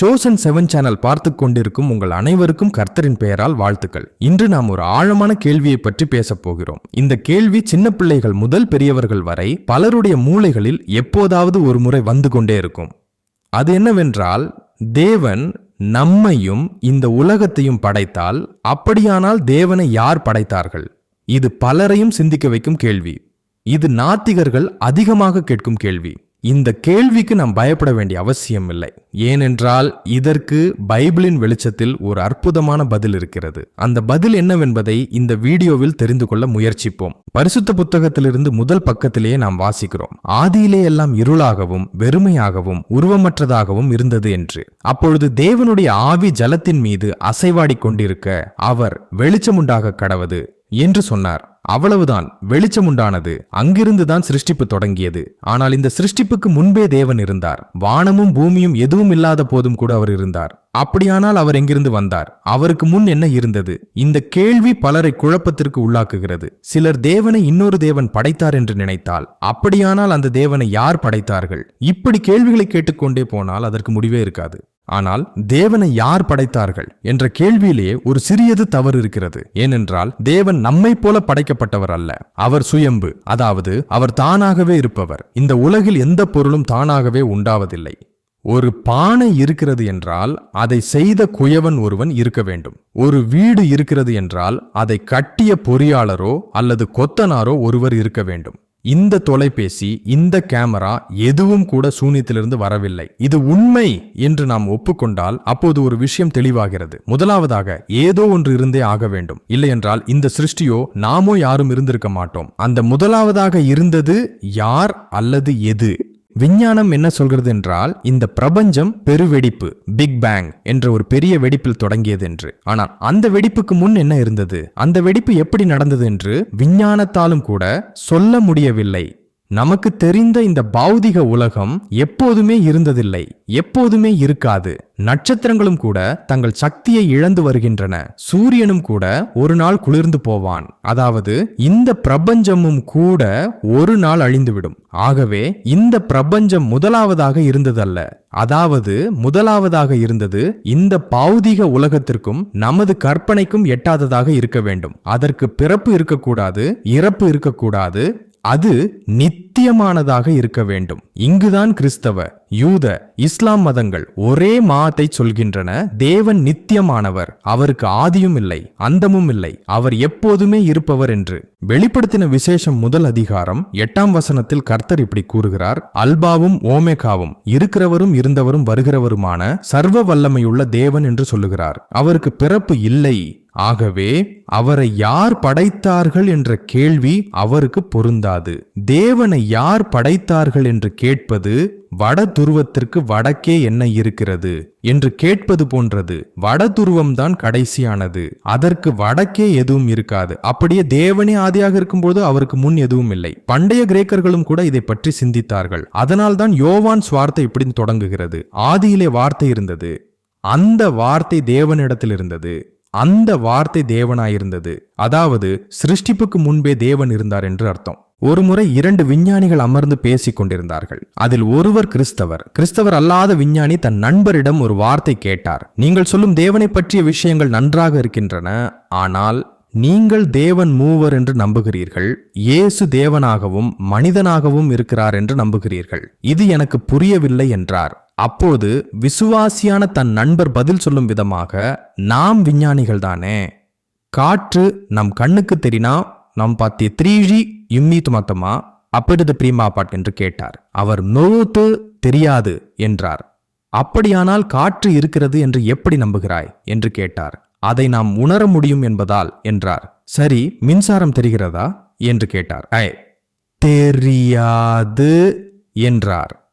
Chosen seven channel பார்த்து கொண்டிருக்கும் உங்கள் அனைவருக்கும் கர்த்தரின் பெயரால் வாழ்த்துக்கள். இன்று நாம் ஒரு ஆழமான கேள்வியை பற்றி பேசப் போகிறோம். இந்த கேள்வி சின்ன பிள்ளைகள் முதல் பெரியவர்கள் வரை பலருடைய மூளைகளில் எப்போதாவது ஒரு முறை வந்து கொண்டே இருக்கும். அது என்னவென்றால் தேவன் நம்மையும் இந்த உலகத்தையும் படைத்தால் அப்படியானால் தேவனை யார் படைத்தார்கள்? இது பலரையும் சிந்திக்க வைக்கும் கேள்வி. இது நாத்திகர்கள் அதிகமாக கேட்கும் கேள்வி. இந்த கேள்விக்கு நாம் பயப்பட வேண்டிய அவசியம் இல்லை. ஏனென்றால் இதற்கு பைபிளின் வெளிச்சத்தில் ஒரு அற்புதமான பதில் இருக்கிறது. அந்த பதில் என்னவென்பதை இந்த வீடியோவில் தெரிந்து கொள்ள முயற்சிப்போம். பரிசுத்த புத்தகத்திலிருந்து முதல் பக்கத்திலேயே நாம் வாசிக்கிறோம். ஆதியிலே எல்லாம் இருளாகவும் வெறுமையாகவும் உருவமற்றதாகவும் இருந்தது என்று. அப்பொழுது தேவனுடைய ஆவி ஜலத்தின் மீது அசைவாடிக் கொண்டிருக்க அவர் வெளிச்சமுண்டாக கடவது என்று சொன்னார். அவ்வளவுதான் வெளிச்சம் உண்டானது. அங்கிருந்துதான் சிருஷ்டிப்பு தொடங்கியது. ஆனால் இந்த சிருஷ்டிப்புக்கு முன்பே தேவன் இருந்தார். வானமும் பூமியும் எதுவும் இல்லாத போதும் கூட அவர் இருந்தார். அப்படியானால் அவர் எங்கிருந்து வந்தார்? அவருக்கு முன் என்ன இருந்தது? இந்த கேள்வி பலரை குழப்பத்திற்கு உள்ளாக்குகிறது. சிலர் தேவனை இன்னொரு தேவன் படைத்தார் என்று நினைத்தால் அப்படியானால் அந்த தேவனை யார் படைத்தார்கள்? இப்படி கேள்விகளை கேட்டுக்கொண்டே போனால் அதற்கு முடிவே இருக்காது. ஆனால் தேவனை யார் படைத்தார்கள் என்ற கேள்வியிலே ஒரு சிறியது தவறு இருக்கிறது. ஏனென்றால் தேவன் நம்மை போல படைக்கப்பட்டவர் அல்ல. அவர் சுயம்பு அதாவது அவர் தானாகவே இருப்பவர். இந்த உலகில் எந்த பொருளும் தானாகவே உண்டாவதில்லை. ஒரு பானை இருக்கிறது என்றால் அதை செய்த குயவன் ஒருவன் இருக்க வேண்டும். ஒரு வீடு இருக்கிறது என்றால் அதை கட்டிய பொறியாளரோ அல்லது கொத்தனாரோ ஒருவர் இருக்க வேண்டும். இந்த தொலைபேசி இந்த கேமரா எதுவும் கூட சூனியத்திலிருந்து வரவில்லை. இது உண்மை என்று நாம் ஒப்புக்கொண்டால் அப்போது ஒரு விஷயம் தெளிவாகிறது. முதலாவதாக ஏதோ ஒன்று இருந்தே ஆக வேண்டும். இல்லையென்றால் இந்த சிருஷ்டியோ நாமோ யாரும் இருந்திருக்க மாட்டோம். அந்த முதலாவதாக இருந்தது யார் அல்லது எது? விஞ்ஞானம் என்ன சொல்கிறது என்றால் இந்த பிரபஞ்சம் பெருவெடிப்பு பிக் பேங் என்ற ஒரு பெரிய வெடிப்பில் தொடங்கியது என்று ஆனால் அந்த வெடிப்புக்கு முன் என்ன இருந்தது? அந்த வெடிப்பு எப்படி நடந்தது என்று விஞ்ஞானத்தாலும் கூட சொல்ல முடியவில்லை. நமக்கு தெரிந்த இந்த பௌதிக உலகம் எப்போதுமே இருந்ததில்லை எப்போதுமே இருக்காது. நட்சத்திரங்களும் கூட தங்கள் சக்தியை இழந்து வருகின்றன. சூரியனும் கூட ஒரு நாள் குளிர்ந்து போவான். அதாவது இந்த பிரபஞ்சமும் கூட ஒரு நாள் அழிந்துவிடும். ஆகவே இந்த பிரபஞ்சம் முதலாவதாக இருந்ததல்ல. அதாவது முதலாவதாக இருந்தது இந்த பௌதிக உலகத்திற்கும் நமது கற்பனைக்கும் எட்டாததாக இருக்க வேண்டும். அதற்கு பிறப்பு இருக்கக்கூடாது இறப்பு இருக்கக்கூடாது அது நித்தியமானதாக இருக்க வேண்டும். இங்குதான் கிறிஸ்தவ யூத இஸ்லாம் மதங்கள் ஒரே மாத்தை சொல்கின்றன. தேவன் நித்தியமானவர். அவருக்கு ஆதியும் இல்லை அந்தமும் இல்லை. அவர் எப்போதுமே இருப்பவர் என்று. வெளிப்படுத்தின விசேஷம் முதல் அதிகாரம் எட்டாம் வசனத்தில் கர்த்தர் இப்படி கூறுகிறார். அல்பாவும் ஓமேகாவும் இருக்கிறவரும் இருந்தவரும் வருகிறவருமான சர்வ வல்லமையுள்ள தேவன் என்று சொல்லுகிறார். அவருக்கு பிறப்பு இல்லை. ஆகவே அவரை யார் படைத்தார்கள் என்ற கேள்வி அவருக்கு பொருந்தாது. தேவனை யார் படைத்தார்கள் என்று கேட்பது வட துருவத்திற்கு வடக்கே என்ன இருக்கிறது என்று கேட்பது போன்றது. வட துருவம்தான் கடைசியானது. அதற்கு வடக்கே எதுவும் இருக்காது. அப்படியே தேவனே ஆதியாக இருக்கும்போது அவருக்கு முன் எதுவும் இல்லை. பண்டைய கிரேக்கர்களும் கூட இதை பற்றி சிந்தித்தார்கள். அதனால்தான் யோவான் சுவார்த்தை இப்படி தொடங்குகிறது. ஆதியிலே வார்த்தை இருந்தது. அந்த வார்த்தை தேவனிடத்தில் இருந்தது. அந்த வார்த்தை தேவனாயிருந்தது. அதாவது சிருஷ்டிப்புக்கு முன்பே தேவன் இருந்தார் என்று அர்த்தம். ஒருமுறை இரண்டு விஞ்ஞானிகள் அமர்ந்து பேசிக் கொண்டிருந்தார்கள். அதில் ஒருவர் கிறிஸ்தவர். கிறிஸ்தவர் அல்லாத விஞ்ஞானி தன் நண்பரிடம் ஒரு வார்த்தை கேட்டார். நீங்கள் சொல்லும் தேவனை பற்றிய விஷயங்கள் நன்றாக இருக்கின்றன. ஆனால் நீங்கள் தேவன் மூவர் என்று நம்புகிறீர்கள். இயேசு தேவனாகவும் மனிதனாகவும் இருக்கிறார் என்று நம்புகிறீர்கள். இது எனக்கு புரியவில்லை என்றார். அப்போது விசுவாசியான தன் நண்பர் பதில் சொல்லும் விதமாக நாம் விஞ்ஞானிகள் தானே. காற்று நம் கண்ணுக்கு தெரினா நம் பார்த்தி த்ரீஜி யும்மி மத்தமா அப்படிது பிரீமா பாட் என்று கேட்டார். அவர் நோத்து தெரியாது என்றார். அப்படியானால் காற்று இருக்கிறது என்று எப்படி நம்புகிறாய்? என்று கேட்டார். அதை நாம் உணர முடியும் என்பதால் என்றார். சரி மின்சாரம் தெரிகிறதா? என்று கேட்டார். ஐ தெரியாது என்றார்.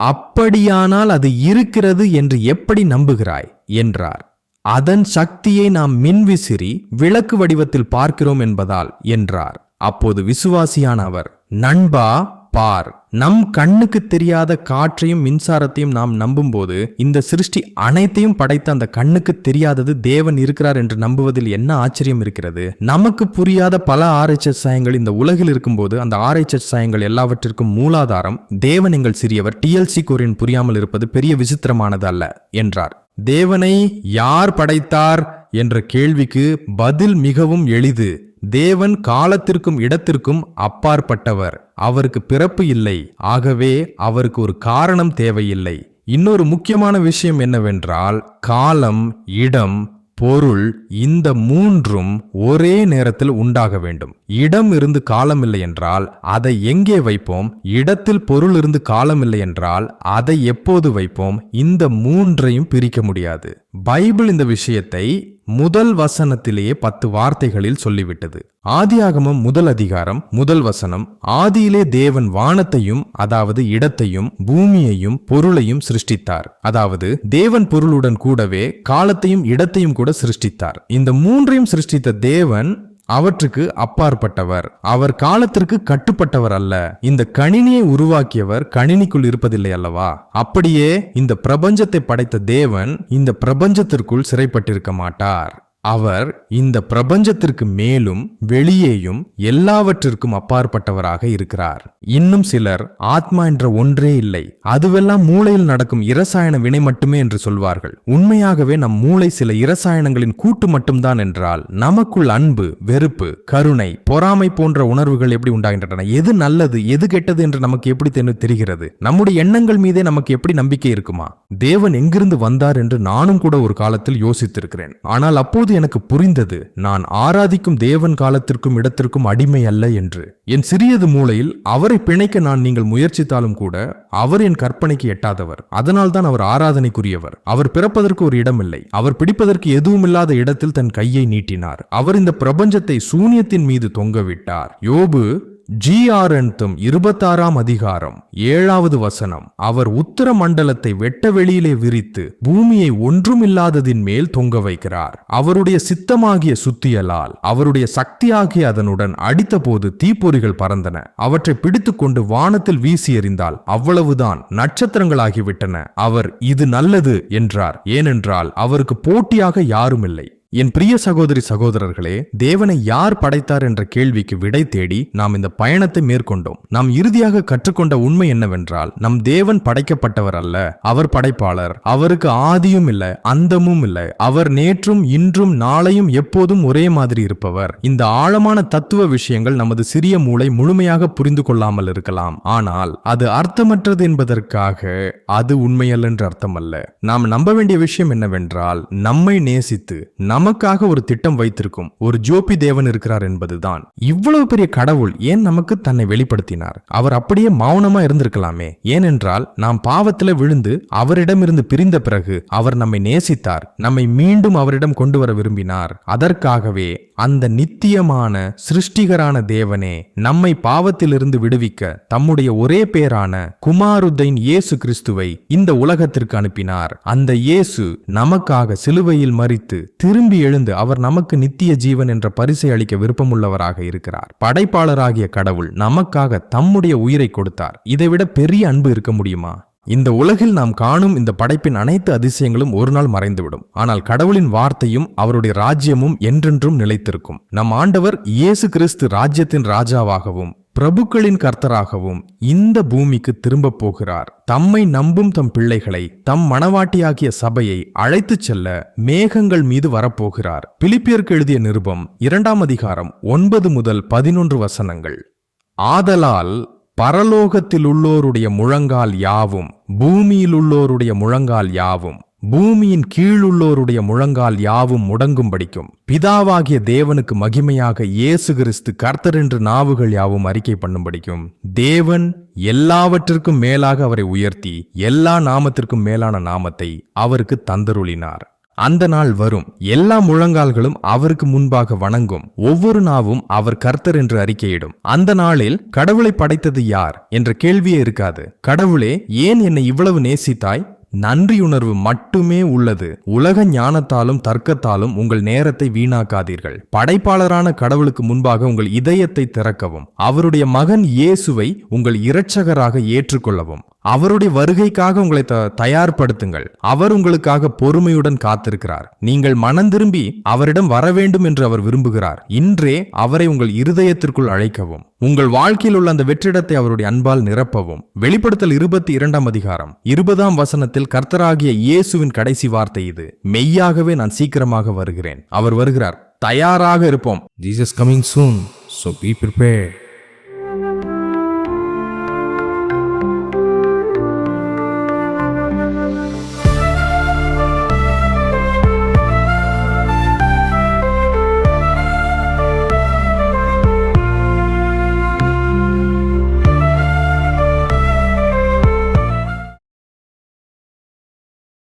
அப்படியானால் அது இருக்கிறது என்று எப்படி நம்புகிறாய்? என்றார். அதன் சக்தியை நாம் மின்விசிறி விளக்கு வடிவத்தில் பார்க்கிறோம் என்பதால் என்றார். அப்போது விசுவாசியான அவர் நண்பா பார். நம் கண்ணுக்கு தெரியாத காற்றையும் மின்சாரத்தையும் நாம் நம்பும்போது இந்த சிருஷ்டி அனைத்தையும் படைத்த அந்த கண்ணுக்கு தெரியாதது தேவன் இருக்கிறார் என்று நம்புவதில் என்ன ஆச்சரியம் இருக்கிறது? நமக்கு புரியாத பல ஆராய்ச்சி சாயங்கள் இந்த உலகில் இருக்கும்போது அந்த ஆராய்ச்சி சாயங்கள் எல்லாவற்றிற்கும் மூலாதாரம் தேவன் எங்கள் சிறியவர் டிஎல்சி கோரின் புரியாமல் இருப்பது பெரிய விசித்திரமானது அல்ல என்றார். தேவனை யார் படைத்தார்? என்ற கேள்விக்கு பதில் மிகவும் எளிது. தேவன் காலத்திற்கும் இடத்திற்கும் அப்பாற்பட்டவர். அவருக்கு பிறப்பு இல்லை. ஆகவே அவருக்கு ஒரு காரணம் தேவையில்லை. இன்னொரு முக்கியமான விஷயம் என்னவென்றால் காலம் இடம் பொருள் இந்த மூன்றும் ஒரே நேரத்தில் உண்டாக வேண்டும். இடம் இருந்து காலம் இல்லை என்றால் அதை எங்கே வைப்போம்? இடத்தில் பொருள் இருந்து காலம் இல்லை என்றால் அதை எப்போது வைப்போம்? இந்த மூன்றையும் பிரிக்க முடியாது. பைபிள் இந்த விஷயத்தை முதல் வசனத்திலேயே பத்து வார்த்தைகளில் சொல்லிவிட்டது. ஆதியாகமம் முதல் அதிகாரம் முதல் வசனம் ஆதியிலே தேவன் வானத்தையும் அதாவது இடத்தையும் பூமியையும் பொருளையும் சிருஷ்டித்தார். அதாவது தேவன் பொருளுடன் கூடவே காலத்தையும் இடத்தையும் கூட சிருஷ்டித்தார். இந்த மூன்றையும் சிருஷ்டித்த தேவன் அவற்றுக்கு அப்பாற்பட்டவர். அவர் காலத்திற்கு கட்டுப்பட்டவர் அல்ல இந்த கணினியை உருவாக்கியவர் கணினிக்குள் இருப்பதில்லை அல்லவா? அப்படியே இந்த பிரபஞ்சத்தை படைத்த தேவன் இந்த பிரபஞ்சத்திற்குள் சிறைப்பட்டிருக்க மாட்டார். அவர் இந்த பிரபஞ்சத்திற்கு மேலும் வெளியேயும் எல்லாவற்றிற்கும் அப்பாற்பட்டவராக இருக்கிறார். இன்னும் சிலர் ஆத்மா என்ற ஒன்றே இல்லை அதுவெல்லாம் மூளையில் நடக்கும் இரசாயன வினை மட்டுமே என்று சொல்வார்கள். உண்மையாகவே நம் மூளை சில இரசாயனங்களின் கூட்டு மட்டும்தான் என்றால் நமக்குள் அன்பு வெறுப்பு கருணை பொறாமை போன்ற உணர்வுகள் எப்படி உண்டாகின்றன? எது நல்லது எது கெட்டது என்று நமக்கு எப்படி தெரிகிறது? நம்முடைய எண்ணங்கள் மீதே நமக்கு எப்படி நம்பிக்கை இருக்குமா? தேவன் எங்கிருந்து வந்தார் என்று நானும் கூட ஒரு காலத்தில் யோசித்திருக்கிறேன். ஆனால் அப்போது எனக்கு புரிந்தது நான் ஆராதிக்கும் தேவன் காலத்திற்கும் இடத்திற்கும் அடிமை அல்ல என்று. என் சிறியது மூளையில் அவரை பிணைக்க நான் நீங்கள் முயற்சித்தாலும் கூட அவர் என் கற்பனைக்கு எட்டாதவர். அதனால்தான் அவர் ஆராதனைக்குரியவர். அவர் பிறப்பதற்கு ஒரு இடமில்லை. அவர் பிடிப்பதற்கு எதுவுமில்லாத இடத்தில் தன் கையை நீட்டினார். அவர் இந்த பிரபஞ்சத்தை சூனியத்தின் மீது தொங்கவிட்டார். யோபு ஜிஆர்என்தும் இருபத்தாறாம் அதிகாரம் ஏழாவது வசனம். அவர் உத்தர மண்டலத்தை வெட்ட வெளியிலே விரித்து பூமியை ஒன்றுமில்லாததின் மேல் தொங்க வைக்கிறார். அவருடைய சித்தமாகிய சுத்தியலால் அவருடைய சக்தியாகிய அதனுடன் அடித்தபோது தீப்பொறிகள் பறந்தன. அவற்றை பிடித்துக்கொண்டு வானத்தில் வீசி எறிந்தால் அவ்வளவுதான் நட்சத்திரங்களாகிவிட்டன. அவர் இது நல்லது என்றார். ஏனென்றால் அவருக்கு போட்டியாக யாரும் இல்லை என் பிரிய சகோதரி சகோதரர்களே தேவனை யார் படைத்தார் என்ற கேள்விக்கு விடை தேடி நாம் இந்த பயணத்தை மேற்கொண்டோம். நாம் இறுதியாக கற்றுக்கொண்ட உண்மை என்னவென்றால் நம் தேவன் படைக்கப்பட்டவர் அல்ல அவர் படைப்பாளர். அவருக்கு ஆதியும் இல்லை அந்தமும் இல்லை. அவர் நேற்றும் இன்றும் நாளையும் எப்போதும் ஒரே மாதிரி இருப்பவர். இந்த ஆழமான தத்துவ விஷயங்கள் நமது சிறிய மூளை முழுமையாக புரிந்து கொள்ளாமல் இருக்கலாம். ஆனால் அது அர்த்தமற்றது என்பதற்காக அது உண்மையல்ல என்று அர்த்தமல்ல. நாம் நம்ப வேண்டிய விஷயம் என்னவென்றால் நம்மை நேசித்து நமக்காக ஒரு திட்டம் வைத்திருக்கும் ஒரு ஜோபி தேவன் இருக்கிறார் என்பதுதான். இவ்வளவு பெரிய கடவுள் ஏன் நமக்கு தன்னை வெளிப்படுத்தினார்? அவர் அப்படியே மௌனமா இருந்திருக்கலாமே. ஏனென்றால் நாம் பாவத்துல விழுந்து அவரிடமிருந்து பிரிந்த பிறகு அவர் நம்மை நேசித்தார் நம்மை மீண்டும் அவரிடம் கொண்டு வர விரும்பினார். அதற்காகவே அந்த நித்தியமான சிருஷ்டிகரான தேவனே நம்மை பாவத்திலிருந்து விடுவிக்க தம்முடைய ஒரே பேரான குமாருதைன் இயேசு கிறிஸ்துவை இந்த உலகத்திற்கு அனுப்பினார். அந்த இயேசு நமக்காக சிலுவையில் மறித்து திரும்பி எழுந்து அவர் நமக்கு நித்திய ஜீவன் என்ற பரிசை அளிக்க விருப்பமுள்ளவராக இருக்கிறார். படைப்பாளராகிய கடவுள் நமக்காக தம்முடைய உயிரை கொடுத்தார். இதைவிட பெரிய அன்பு இருக்க முடியுமா? இந்த உலகில் நாம் காணும் இந்த படைப்பின் அனைத்து அதிசயங்களும் ஒரு நாள் மறைந்துவிடும். ஆனால் கடவுளின் வார்த்தையும் அவருடைய ராஜ்யமும் என்றென்றும் நிலைத்திருக்கும். நம் ஆண்டவர் இயேசு கிறிஸ்து ராஜ்யத்தின் ராஜாவாகவும் பிரபுக்களின் கர்த்தராகவும் இந்த பூமிக்கு திரும்பப் போகிறார். தம்மை நம்பும் தம் பிள்ளைகளை தம் மணவாட்டியாகிய சபையை அழைத்துச் செல்ல மேகங்கள் மீது வரப்போகிறார். பிலிப்பியர்க்கு எழுதிய நிருபம் இரண்டாம் அதிகாரம் ஒன்பது முதல் பதினொன்று வசனங்கள். ஆதலால் பரலோகத்தில் உள்ளோருடைய முழங்கால் யாவும் பூமியில் உள்ளோருடைய முழங்கால் யாவும் பூமியின் கீழுள்ளோருடைய முழங்கால் யாவும் முடங்கும்படிக்கும் பிதாவாகிய தேவனுக்கு மகிமையாக இயேசு கிறிஸ்து கர்த்தர் என்று நாவுகள் யாவும் அறிக்கை பண்ணும்படிக்கும் தேவன் எல்லாவற்றிற்கும் மேலாக அவரை உயர்த்தி எல்லா நாமத்திற்கும் மேலான நாமத்தை அவருக்கு தந்தருளினார். அந்த நாள் வரும். எல்லா முழங்கால்களும் அவருக்கு முன்பாக வணங்கும். ஒவ்வொரு நாவும் அவர் கர்த்தர் என்று அறிக்கையிடும். அந்த நாளில் கடவுளை படைத்தது யார்? என்ற கேள்வியே இருக்காது. கடவுளே ஏன் என்னை இவ்வளவு நேசித்தாய்? நன்றியுணர்வு மட்டுமே உள்ளது. உலக ஞானத்தாலும் தர்க்கத்தாலும் உங்கள் நேரத்தை வீணாக்காதீர்கள். படைப்பாளரான கடவுளுக்கு முன்பாக உங்கள் இதயத்தை திறக்கவும். அவருடைய மகன் இயேசுவை உங்கள் இரட்சகராக ஏற்றுக்கொள்ளவும். அவருடைய வருகைக்காக உங்களை த- தயார்படுத்துங்கள். அவர் உங்களுக்காக பொறுமையுடன் காத்திருக்கிறார். நீங்கள் மனம் திரும்பி அவரிடம் வர வேண்டும் என்று அவர் விரும்புகிறார். இன்றே அவரை உங்கள் இருதயத்திற்குள் அழைக்கவும். உங்கள் வாழ்க்கையில் உள்ள அந்த வெற்றிடத்தை அவருடைய அன்பால் நிரப்பவும். வெளிப்படுத்தல் இருபத்தி இரண்டாம் அதிகாரம். இருபதாம் வசனத்தில் கர்த்தராகிய இயேசுவின் கடைசி வார்த்தை இது. மெய்யாகவே நான் சீக்கிரமாக வருகிறேன். அவர் வருகிறார். தயாராக இருப்போம். Jesus coming soon so be prepare